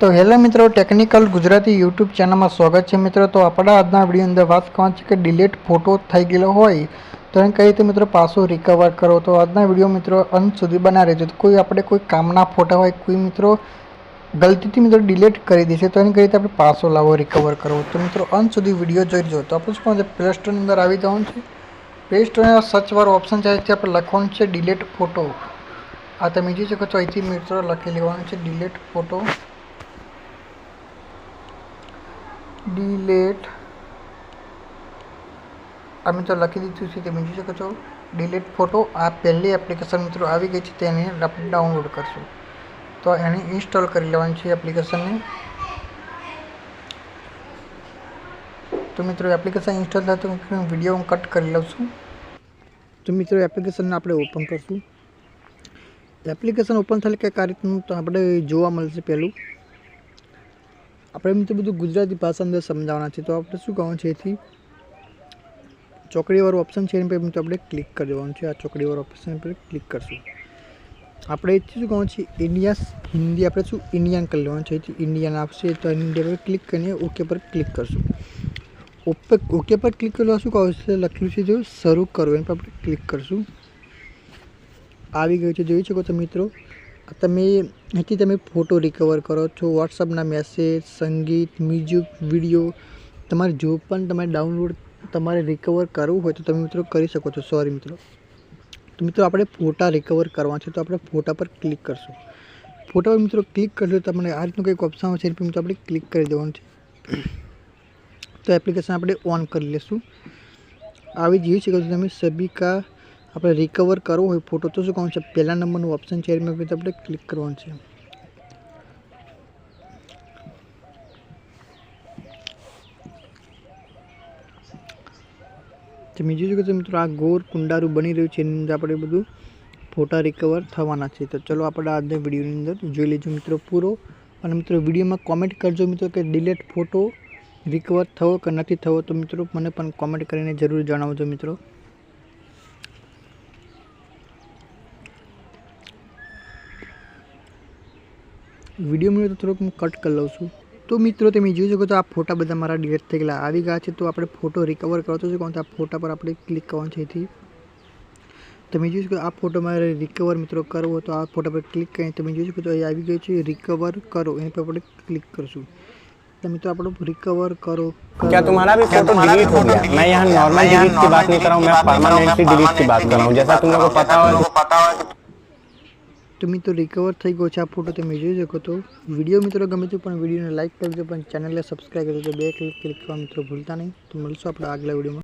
તો હેલો મિત્રો technical Gujarati YouTube ચેનલમાં સ્વાગત છે મિત્રો. તો આપણા આજના વીડિયો અંદર વાત કરવાની છે કે ડિલેટ ફોટો થઈ ગયેલો હોય તો એને કઈ રીતે મિત્રો પાછો રિકવર કરો. તો આજના વીડિયો મિત્રો અંત સુધી બના રહેજો. તો કોઈ આપણે કોઈ કામના ફોટા હોય, કોઈ મિત્રો ગલતીથી મિત્રો ડિલેટ કરી દેશે તો એને કઈ રીતે આપણે પાછો લાવો રિકવર કરવો? તો મિત્રો અંત સુધી વીડિયો જોઈ જો તો આપણે શું પ્લે સ્ટોરની અંદર આવી જવાનું છે. પ્લે સ્ટોરના સર્ચવાળો ઓપ્શન છે તે આપણે લખવાનું છે ડિલેટ ફોટો આ તમે જોઈ શકો છો, અહીંથી મિત્રો લખી લેવાનું છે ડિલેટ ફોટો ડિલેટ આ તો લખી દીધું છે તમે જોઈ શકો છો. ડિલેટ ફોટો આ પહેલી એપ્લિકેશન મિત્રો આવી ગઈ છે તેને ડાઉનલોડ કરશું. તો એને ઇન્સ્ટોલ કરી લેવાની છે એપ્લિકેશનને તો મિત્રો એપ્લિકેશન ઇન્સ્ટોલ થાય તો વીડિયો હું કટ કરી લઉં છું. તો મિત્રો એપ્લિકેશનને આપણે ઓપન કરશું. એપ્લિકેશન ઓપન થાય કે આ રીતનું તો આપણે જોવા મળશે પહેલું. આપણે એમ તો બધું ગુજરાતી ભાષા અંદર સમજાવવાના છે, તો આપણે શું કહેવાનું છે એથી? ચોકડીવાળું ઓપ્શન છે એની પર મિત્રો આપણે ક્લિક કરી દેવાનું છે, આ ચોકડીવાળું ઓપ્શન પર ક્લિક કરશું. આપણે શું કહેવાનું છે ઇન્ડિયા હિન્દી આપણે શું ઇન્ડિયન કરી લેવાનું છે ઇન્ડિયન આપશે તો ઇન્ડિયા પર ક્લિક કરીને ઓકે પર ક્લિક કરશું. ઓપે ઓકે પર ક્લિક કરવા શું કહું છે લખ્યું છે જો, શરૂ કરો, એની પર આપણે ક્લિક કરશું. આવી ગયું છે, જોઈ શકો તો મિત્રો? તમે અહીંથી તમે ફોટો રિકવર કરો છો વોટ્સઅપના મેસેજ સંગીત મ્યુઝિક વીડિયો તમારે જો પણ તમારે ડાઉનલોડ તમારે રિકવર કરવું હોય તો તમે મિત્રો કરી શકો છો. સોરી મિત્રો. તો મિત્રો આપણે ફોટા રિકવર કરવા છે તો આપણે ફોટા પર ક્લિક કરશું. ફોટા પર મિત્રો ક્લિક કરશો તમને આ રીતનું કંઈક ઓપ્શન આવશે, એની મિત્રો આપણે ક્લિક કરી દેવાનું છે. તો એપ્લિકેશન આપણે ઓન કરી લઈશું આવી જોઈ છે કે તમે સબીકા આપણે રિકવર કરવો હોય ફોટો તો શું કહું છે? પહેલા નંબરનું ઓપ્શન છે એમાં આપણે ક્લિક કરવાનું છે. તમે જોઈ શકો છો મિત્રો, આ ગોર કુંડારું બની રહ્યું છે, એની અંદર આપણે બધું ફોટા રિકવર થવાના છે. તો ચલો આપણે આજના વિડીયોની અંદર જોઈ લેજો મિત્રો પૂરો. અને મિત્રો, વિડીયોમાં કોમેન્ટ કરજો મિત્રો કે ડિલેટ ફોટો રિકવર થવો કે નથી થવો તો મિત્રો, મને પણ કોમેન્ટ કરીને જરૂર જણાવજો મિત્રો. વિડીયો મળ્યો તો થોડોક હું કટ કરી લઉં છું તો મિત્રો તમે જોઈ શકો છો આ ફોટા બધા મારા ડિલેટ થઈ ગયેલા આવી ગયા છે તો આપણે ફોટો રિકવર કરો તો શું કહું તો આ ફોટા પર આપણે ક્લિક કરવાનું છે એથી તમે જોઈ શકો આ ફોટો મારે રિકવર મિત્રો કરવો હોય તો આ ફોટા પર ક્લિક કરીને તમે જોઈ શકો છો અહીં આવી ગયું છે રિકવર કરો એની પર આપણે ક્લિક કરશું તો મિત્રો આપણો રિકવર કરો क्या तुम्हारा भी फोटो डिलीट हो गया मैं यहाँ नॉर्मल डिलीट की बात नहीं कर रहा हूँ मैं परमानेंटली डिलीट की बात कर रहा हूँ जैसा तुम लोग को पता हो તો મિત્રો રિકવર થઈ ગયો છે આ ફોટો તમે જોઈ શકો તો. વીડિયો મિત્રો ગમે તો પણ વિડીયોને લાઇક કરજો, પણ ચેનલને સબસ્ક્રાઈબ કરજો બે ક્લિક ક્લિક કરવા મિત્રો, ભૂલતા નહીં. તો મળશું આપણે આગલા વિડીયોમાં.